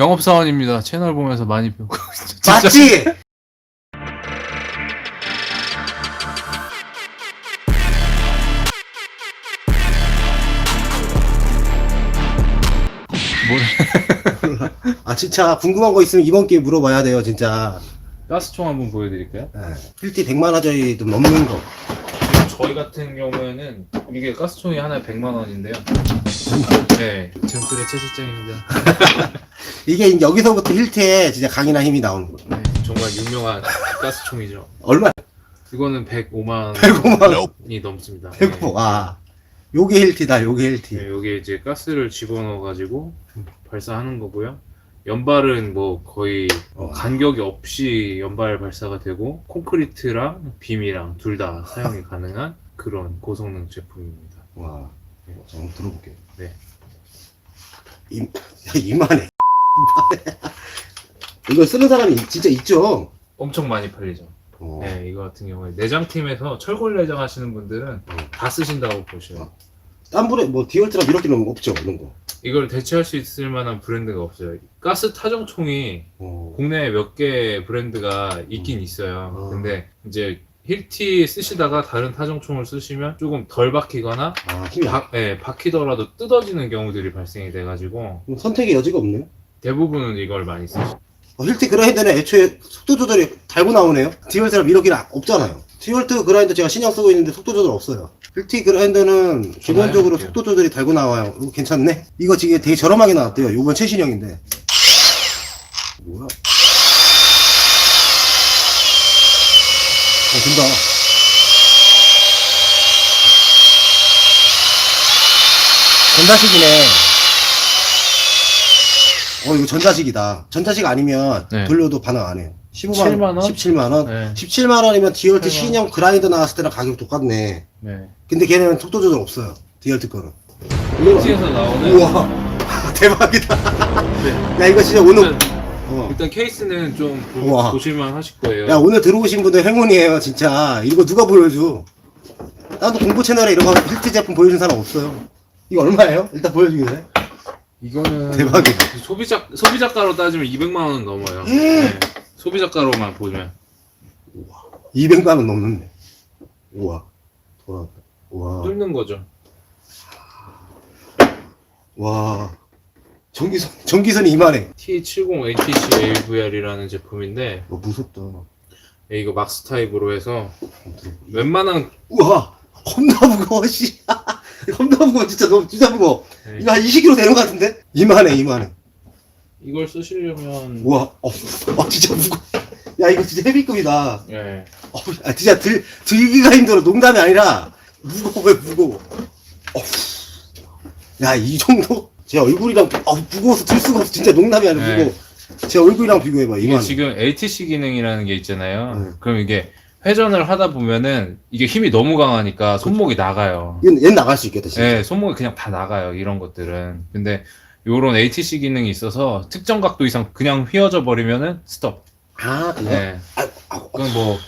영업사원입니다. 채널 보면서 많이 배우고 진짜 맞지? 뭘아 진짜 궁금한 거 있으면 이번 기회에 물어봐야 돼요 진짜 가스총 한번 보여드릴까요? 네. 필티 100만 원짜리 좀 넘는 거 저희 같은 경우에는 이게 가스총이 하나에 100만 원인데요. 네, 잼플의 최 실장입니다. 이게 여기서부터 힐트에 진짜 강이나 힘이 나오는 거 네, 정말 유명한 가스총이죠. 얼마? 이거는 105만 105만 원 원이 넘습니다. 105 아 요게 힐티다 요게 힐티 네, 여기에 이제 가스를 집어넣어 가지고 발사하는 거고요. 연발은 뭐 거의 어. 간격이 없이 연발 발사가 되고 콘크리트랑 빔이랑 둘 다 사용이 가능한 그런 고성능 제품입니다. 와 네. 자, 한번 들어볼게요 네. 이, 야, 이만해 이거 쓰는 사람이 진짜 있죠? 엄청 많이 팔리죠. 어. 네, 이거 같은 경우에 내장팀에서 철골 내장 하시는 분들은 다 쓰신다고 보시면 어. 딴 분에 뭐 디얼트랑 이렇게 거 없죠 이런 거 이걸 대체할 수 있을 만한 브랜드가 없어요. 가스 타정총이 어. 국내에 몇 개 브랜드가 있긴 있어요. 어. 근데 이제 힐티 쓰시다가 다른 타정총을 쓰시면 조금 덜 박히거나 아 힘이 박, 예, 박히더라도 뜯어지는 경우들이 발생이 돼가지고 그럼 선택의 여지가 없네요 대부분은 이걸 많이 쓰시죠. 어, 힐트 그라인더는 애초에 속도 조절이 달고 나오네요. 디얼트랑 이렇게는 없잖아요. 디얼트 그라인더 제가 신형 쓰고 있는데 속도 조절 없어요. 힐트 그라인더는 기본적으로 할게요. 속도 조절이 달고 나와요. 이거 괜찮네? 이거 지금 되게 저렴하게 나왔대요. 요번 최신형인데. 뭐야? 어, 된다. 전자식이네. 어, 이거 전자식이다. 전자식 아니면 네. 돌려도 반응 안 해요. 15만 7만 원? 17만 원? 네. 17만 원이면 디얼트 8만 원. 신형 그라인더 나왔을 때랑 가격 똑같네. 네. 근데 걔네는 속도 조절 없어요. 디얼트 거는. 힐티에서 나오는 우와. 대박이다. 네. 야, 이거 진짜 오늘, 일단, 어. 일단 케이스는 좀 보, 우와. 보 실만 하실 거예요. 야, 오늘 들어오신 분들 행운이에요, 진짜. 이거 누가 보여줘? 나도 공부 채널에 이런 거 힐트 제품 보여준 사람 없어요. 이거 얼마예요? 일단 보여주겠어요? 이거는 대박이다. 소비자 소비자가로 따지면 200만 원은 넘어요. 음. 네. 소비자가로만 보면 200만 원 넘는데. 우와. 돌아왔다. 우와. 뚫는 거죠. 와. 전기선, 전기선이 이만해. T70 ATC AVR이라는 제품인데 와, 무섭다. 예, 이거 막스 타입으로 해서 웬만한 우와. 겁나 무거워, 씨. 겁나 무거워, 진짜 너무, 진짜 무거워. 네, 이거 한 20kg 되는 것 같은데? 이만해, 이만해. 이걸 쓰시려면 우와. 어, 어 진짜 무거워. 야, 이거 진짜 헤비급이다. 예. 어, 아, 진짜 들, 들기가 힘들어. 농담이 아니라, 무거워, 무거워. 어, 야, 이 정도? 제 얼굴이랑, 어, 무거워서 들 수가 없어. 진짜 농담이 아니라 네. 무거워. 제 얼굴이랑 비교해봐, 이게 이만. 지금 ATC 기능이라는 게 있잖아요. 네. 그럼 이게 회전을 하다 보면은 이게 힘이 너무 강하니까 손목이 나가요. 얘는, 얘는 나갈 수 있겠다, 진짜. 예, 손목이 그냥 다 나가요. 이런 것들은. 근데 요런 ATC 기능이 있어서 특정 각도 이상 그냥 휘어져 버리면은 스톱. 아, 그거? 예. 아, 아, 어, 그건 뭐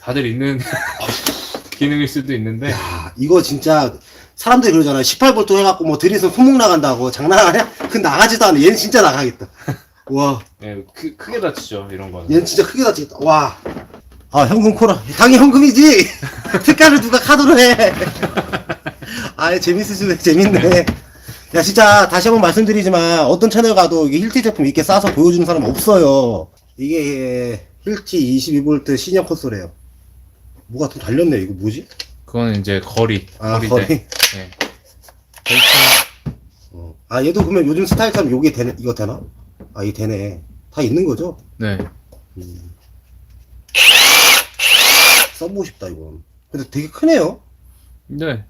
다들 있는 기능일 수도 있는데 야, 이거 진짜, 사람들이 그러잖아요. 18V 해갖고 뭐 들이서 손목 나간다고. 장난하냐? 그 나가지도 않네. 얘는 진짜 나가겠다. 와, 예, 크, 크게 다치죠. 이런 거는. 얘는 진짜 크게 다치겠다. 와. 아, 현금 코라. 당연히 현금이지! 특가를 누가 카드로 해! 아, 재밌으시네. 재밌네. 야, 진짜, 다시 한번 말씀드리지만, 어떤 채널 가도 이게 힐티 제품 이렇게 싸서 보여주는 사람 없어요. 이게, 힐티 22V 신형 콘솔이에요. 뭐가 좀 달렸네. 이거 뭐지? 그거는 이제 거리. 아, 거리대. 거리. 예. 어. 아, 얘도 그러면 요즘 스타일처럼 요게 되네, 이거 되나? 아, 이게 되네. 다 있는 거죠? 네. 써보고 싶다, 이건. 근데 되게 크네요? 네.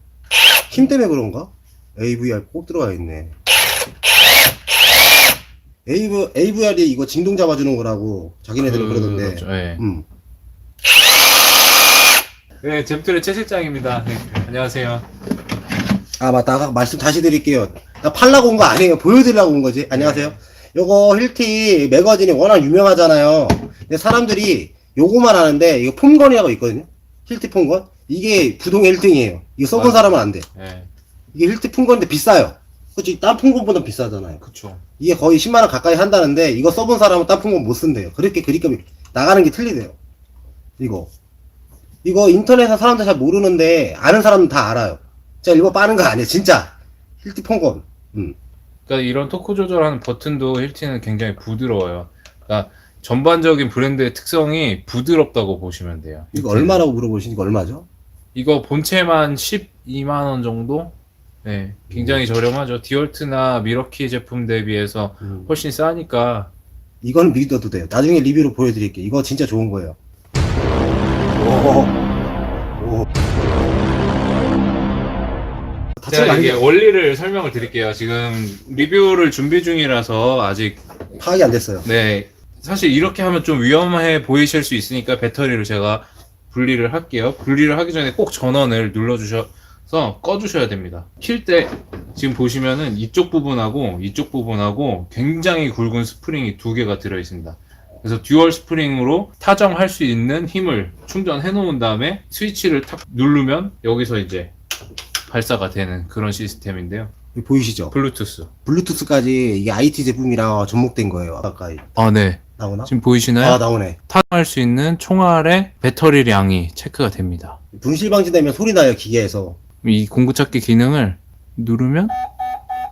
힘 때문에 그런가? AVR 꼭 들어가 있네. AV, AVR이 이거 진동 잡아주는 거라고 자기네들은 그 러던데. 그렇죠. 예. 음. 네, 잼틀의 최 실장입니다. 네, 안녕하세요. 아, 맞다. 아까 말씀 다시 드릴게요. 나 팔라고 온 거 아니에요. 보여드리려고 온 거지. 안녕하세요. 요거 힐티 매거진이 워낙 유명하잖아요. 근데 사람들이 요거만 하는데, 이거 폼건이라고 있거든요. 힐티 폼건? 이게 부동의 1등이에요. 이거 써본 맞아. 사람은 안 돼. 예. 이게 힐티 폼건인데 비싸요. 솔직히 딴풍건보다 비싸잖아요. 그쵸. 이게 거의 10만원 가까이 한다는데, 이거 써본 사람은 딴풍건 못 쓴대요. 그렇게 그립감이 나가는 게 틀리대요. 이거. 이거 인터넷에서 사람들 잘 모르는데, 아는 사람은 다 알아요. 제가 일본 빠는 거 아니에요. 진짜. 힐티 폰건. 음. 그러니까 이런 토크 조절하는 버튼도 힐티는 굉장히 부드러워요. 그러니까 전반적인 브랜드의 특성이 부드럽다고 보시면 돼요. 이거. 얼마라고 물어보시니까 얼마죠? 이거 본체만 12만 원 정도? 네, 굉장히 저렴하죠. 디얼트나 미러키 제품 대비해서 음. 훨씬 싸니까 이건 믿어도 돼요. 나중에 리뷰로 보여드릴게요. 이거 진짜 좋은 거예요. 오. 오. 제가 이게 원리를 설명을 드릴게요. 지금 리뷰를 준비 중이라서 아직 파악이 안 됐어요. 네 사실 이렇게 하면 좀 위험해 보이실 수 있으니까 배터리를 제가 분리를 할게요. 분리를 하기 전에 꼭 전원을 눌러주셔 서 꺼주셔야 됩니다. 킬 때 지금 보시면은 이쪽 부분하고 이쪽 부분하고 굉장히 굵은 스프링이 두 개가 들어 있습니다. 그래서 듀얼 스프링으로 타정할 수 있는 힘을 충전해 놓은 다음에 스위치를 탁 누르면 여기서 이제 발사가 되는 그런 시스템인데요. 보이시죠? 블루투스. 블루투스까지 이게 IT 제품이랑 접목된 거예요. 아까 아, 네. 나오나? 지금 보이시나요? 아 나오네. 타정할 수 있는 총알의 배터리량이 체크가 됩니다. 분실 방지되면 소리 나요 기계에서. 이 공구 찾기 기능을 누르면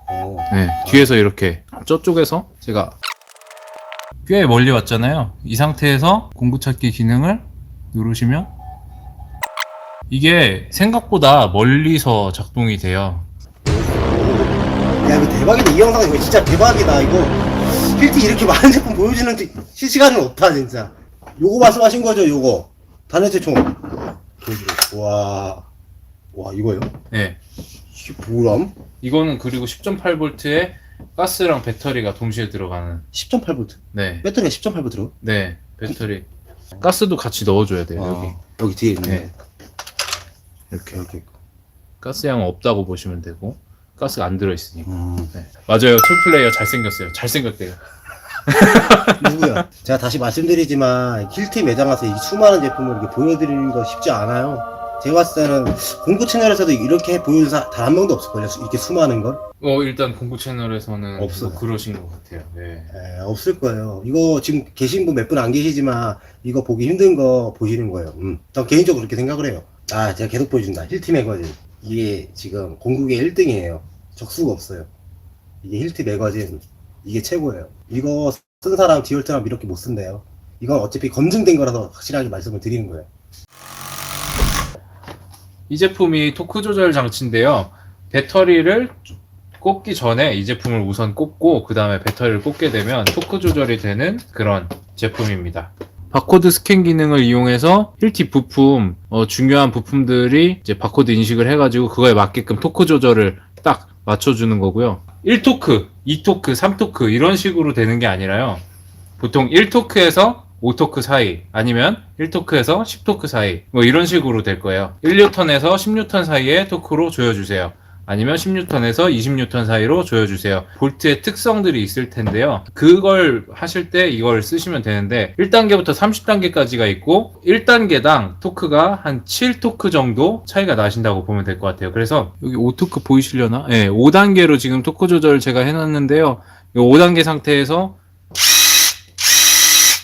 어. 네, 뒤에서 이렇게 저쪽에서 제가 꽤 멀리 왔잖아요. 이 상태에서 공구 찾기 기능을 누르시면 이게 생각보다 멀리서 작동이 돼요. 야 이거 대박이다. 이 영상 이거 진짜 대박이다. 이거 필티 이렇게 많은 제품 보여주는 실시간은 없다 진짜. 요거 말씀하신 거죠? 요거 단해체 총. 와. 와 이거요? 네. 이게 뭐람? 이거는 그리고 10.8V에 가스랑 배터리가 동시에 들어가는 10.8V. 네. 배터리가 10.8V 들어? 네. 배터리. 가스도 같이 넣어줘야 돼요, 여기. 여기 뒤에 있네. 네. 이렇게 이렇게. 가스 양은 없다고 보시면 되고, 가스가 안 들어있으니까. 음. 네. 맞아요. 툴플레이어 잘생겼어요. 잘생겼대요. 누구야? 제가 다시 말씀드리지만 힐티 매장 가서 이 수많은 제품을 이렇게 보여드리는 거 쉽지 않아요. 제가 봤을 때는 공구 채널에서도 이렇게 보여준 사람 단 한 명도 없을걸요. 수- 이렇게 수많은 걸. 어, 일단 공구 채널에서는 없어요. 뭐 그러신 것 같아요. 네. 에, 없을 거예요. 이거 지금 계신 분 몇 분 안 계시지만 이거 보기 힘든 거 보시는 거예요. 음. 전 개인적으로 그렇게 생각을 해요. 아, 제가 계속 보여준다. 힐티 매거진. 이게 지금 공국의 1등이에요. 적수가 없어요. 이게 힐티 매거진. 이게 최고예요. 이거 쓴 사람 디얼트랑 이렇게 못 쓴대요. 이건 어차피 검증된 거라서 확실하게 말씀을 드리는 거예요. 이 제품이 토크 조절 장치인데요. 배터리를 꽂기 전에 이 제품을 우선 꽂고 그 다음에 배터리를 꽂게 되면 토크 조절이 되는 그런 제품입니다. 바코드 스캔 기능을 이용해서 1티 부품 어, 중요한 부품들이 이제 바코드 인식을 해가지고 그거에 맞게끔 토크 조절을 딱 맞춰주는 거고요. 1토크, 2토크, 3토크 이런 식으로 되는 게 아니라요. 보통 1토크에서 5토크 사이 아니면 1토크에서 10토크 사이 뭐 이런 식으로 될 거예요. 1뉴턴에서 10뉴턴 사이의 토크로 조여주세요. 아니면 10뉴턴에서 20뉴턴 사이로 조여주세요. 볼트의 특성들이 있을 텐데요. 그걸 하실 때 이걸 쓰시면 되는데 1단계부터 30단계까지가 있고 1단계당 토크가 한 7토크 정도 차이가 나신다고 보면 될 것 같아요. 그래서 여기 5토크 보이시려나? 네, 5단계로 지금 토크 조절 제가 해놨는데요. 이 5단계 상태에서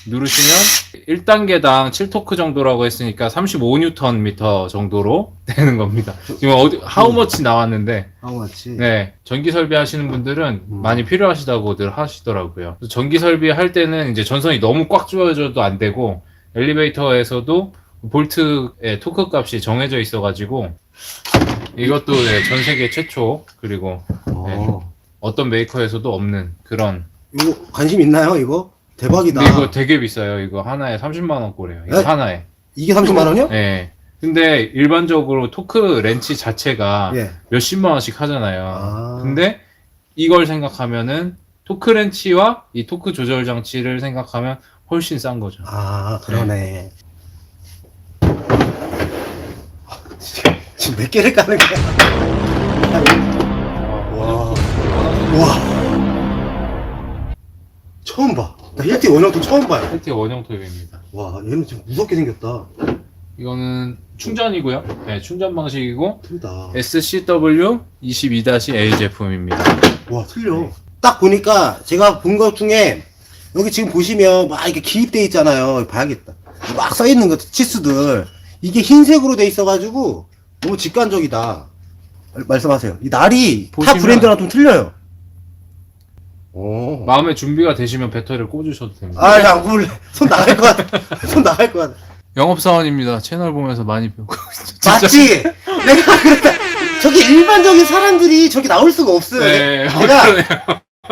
누르시면 1단계당 7토크 정도라고 했으니까 35Nm 정도로 되는 겁니다. 지금 어디 하우머치 나왔는데 아, 맞지. 네 전기 설비 하시는 분들은 음. 많이 필요하시다고들 하시더라고요. 그래서 전기 설비 할 때는 이제 전선이 너무 꽉 조여져도 안 되고 엘리베이터에서도 볼트의 토크 값이 정해져 있어가지고 이것도 네, 전 세계 최초 그리고 어. 어떤 메이커에서도 없는 그런 이거 관심 있나요, 이거? 대박이다. 근데 이거 되게 비싸요. 이거 하나에 30만 원 꼴이에요. 이거 에? 하나에. 이게 30만 원이요? 네. 근데 일반적으로 토크 렌치 자체가 예. 몇십만 원씩 하잖아요. 아. 근데 이걸 생각하면은 토크 렌치와 이 토크 조절 장치를 생각하면 훨씬 싼 거죠. 아, 그러네. 지금 몇 개를 까는 거야? 와. 와. 처음 봐. 나 힐티 원형도 처음 봐요. 헬티 원형 토입입니다. 와, 얘는 좀 무섭게 생겼다. 이거는 충전이고요. 네, 충전 방식이고 틀다. SCW 22-A 제품입니다. 와 틀려. 딱 보니까 제가 본 것 중에 여기 지금 보시면 막 이렇게 기입돼 있잖아요. 봐야겠다. 막 써 있는 거 치수들 이게 흰색으로 돼 있어가지고 너무 직관적이다. 말- 말씀하세요. 이 날이 타 보시면- 브랜드랑 좀 틀려요. 오. 마음의 준비가 되시면 배터리를 꽂으셔도 됩니다. 아, 야, 몰래. 손 나갈 것 같아. 손 나갈 것 같아. 영업사원입니다. 채널 보면서 많이 배우고 진짜. 맞지? 내가 그랬다. 저기 일반적인 사람들이 저렇게 나올 수가 없어요. 네, 어, 그러네요.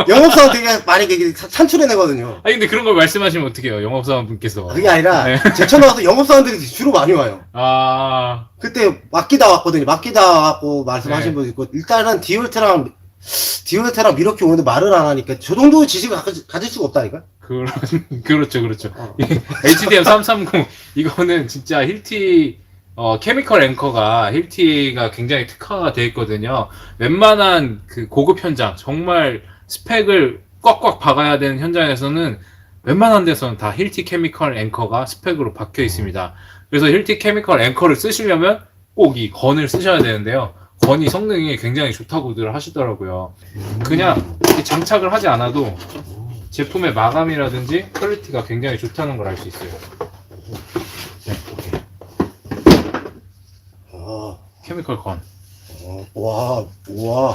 영업사원 되게 많이 얘기 찬출해내거든요. 아니 근데 그런 걸 말씀하시면 어떡해요 영업사원 분께서 그게 아니라 네. 제 채널 와서 영업사원들이 주로 많이 와요. 아 그때 맡기다 왔거든요. 맡기다 왔고 말씀하신 네. 분 있고 일단은 디올트랑 디올트랑 이렇게 오는데 말을 안 하니까 저 정도 지식을 가지, 가질 수가 없다니까. 그런 그렇죠 그렇죠 어. HDM 330 이거는 진짜 힐티 어, 케미컬 앵커가 힐티가 굉장히 특화가 되어 있거든요. 웬만한 그 고급 현장 정말 스펙을 꽉꽉 박아야 되는 현장에서는 웬만한 데서는 다 힐티 케미컬 앵커가 스펙으로 박혀 있습니다. 그래서 힐티 케미컬 앵커를 쓰시려면 꼭 이 건을 쓰셔야 되는데요. 건이 성능이 굉장히 좋다고들 하시더라고요. 그냥 장착을 하지 않아도 제품의 마감이라든지 퀄리티가 굉장히 좋다는 걸 알 수 있어요. 아, 케미컬 건. 어, 와, 와.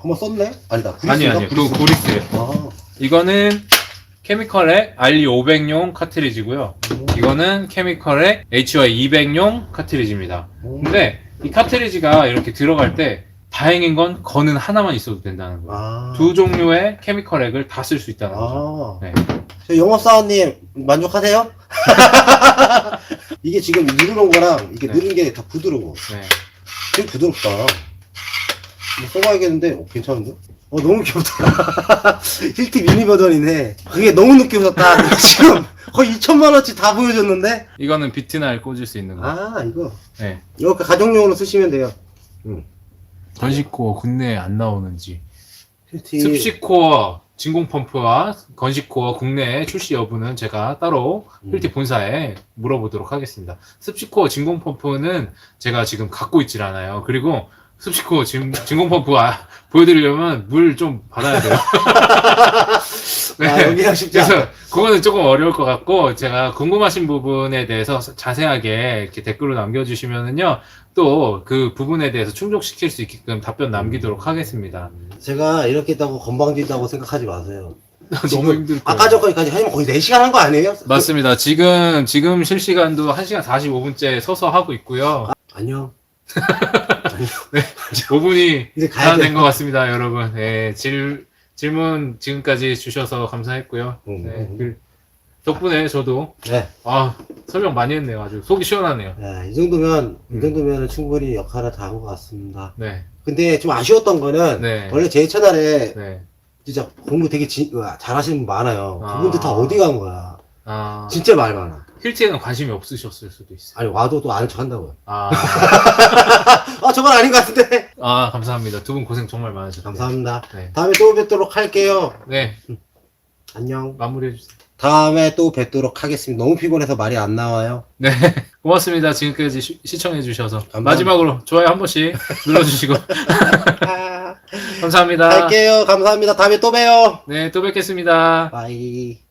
한번 썼네? 아니다. 아니? 아니 고리스예요. 아, 이거는 케미컬의 RE500용 카트리지고요. 이거는 케미컬의 HY200용 카트리지입니다. 음. 근데 이 카트리지가 이렇게 들어갈 때 다행인 건 건은 하나만 있어도 된다는 거예요. 아. 두 종류의 케미컬 액을 다 쓸 수 있다는 거죠. 아. 네. 저 영업 사원님 만족하세요? 이게 지금 누르는 거랑 이게 네. 누른 게 다 부드러워. 네. 되게 부드럽다. 이거 써봐야겠는데, 어, 괜찮은데? 어, 너무 귀엽다. 힐티 미니 버전이네. 그게 너무 늦게 오셨다. 지금 거의 2천만원치 다 보여줬는데? 이거는 비트날 꽂을 수 있는 거. 아, 이거. 네. 이렇게 가정용으로 쓰시면 돼요. 건식코어 국내에 안 나오는지. 힐티. 습식코어 진공 펌프와 건식코어 국내에 출시 여부는 제가 따로 음. 힐티 본사에 물어보도록 하겠습니다. 습식코어 진공 펌프는 제가 지금 갖고 있질 않아요. 그리고 습식코어 진, 진공 펌프 아, 보여드리려면 물 좀 받아야 돼요. 네. 아, 여기랑 쉽지 않아. 그래서 그거는 조금 어려울 것 같고 제가 궁금하신 부분에 대해서 자세하게 이렇게 댓글로 남겨주시면은요 또 그 부분에 대해서 충족시킬 수 있게끔 답변 남기도록 하겠습니다. 제가 이렇게 있다고 건방진다고 생각하지 마세요. 너무 힘들 거예요. 아까 전까지 하면 거의 4시간 한 거 아니에요? 맞습니다. 지금 지금 실시간도 1시간 45분째 서서 하고 있고요. 안녕. 5분이 이제 다 가야 돼. 된것 같습니다, 여러분. 네, 질, 질문 지금까지 주셔서 감사했고요. 음, 네, 음. 그 덕분에 저도 네. 아 설명 많이 했네요. 아주 속이 시원하네요. 네, 이 정도면, 음. 이 정도면 충분히 역할을 다 한 것 같습니다. 네, 근데 좀 아쉬웠던 거는, 네. 원래 제 채널에 네. 진짜 공부 되게 지, 잘하시는 분 많아요. 아. 그분들 다 어디 간 거야. 아 진짜 말 많아. 힐트에는 관심이 없으셨을 수도 있어요. 아니, 와도 또 아는 척 한다고요. 아, 아, 저건 아닌 것 같은데. 아 감사합니다. 두 분 고생 정말 많으셨어요. 감사합니다. 네, 다음에 또 뵙도록 할게요. 네 안녕. 마무리해 주세요. 다음에 또 뵙도록 하겠습니다. 너무 피곤해서 말이 안 나와요. 네, 고맙습니다. 지금까지 시, 시청해 주셔서 감사합니다. 마지막으로 좋아요 한 번씩 눌러주시고 아, 감사합니다. 갈게요. 감사합니다. 다음에 또 봬요. 네, 또 뵙겠습니다. 바이.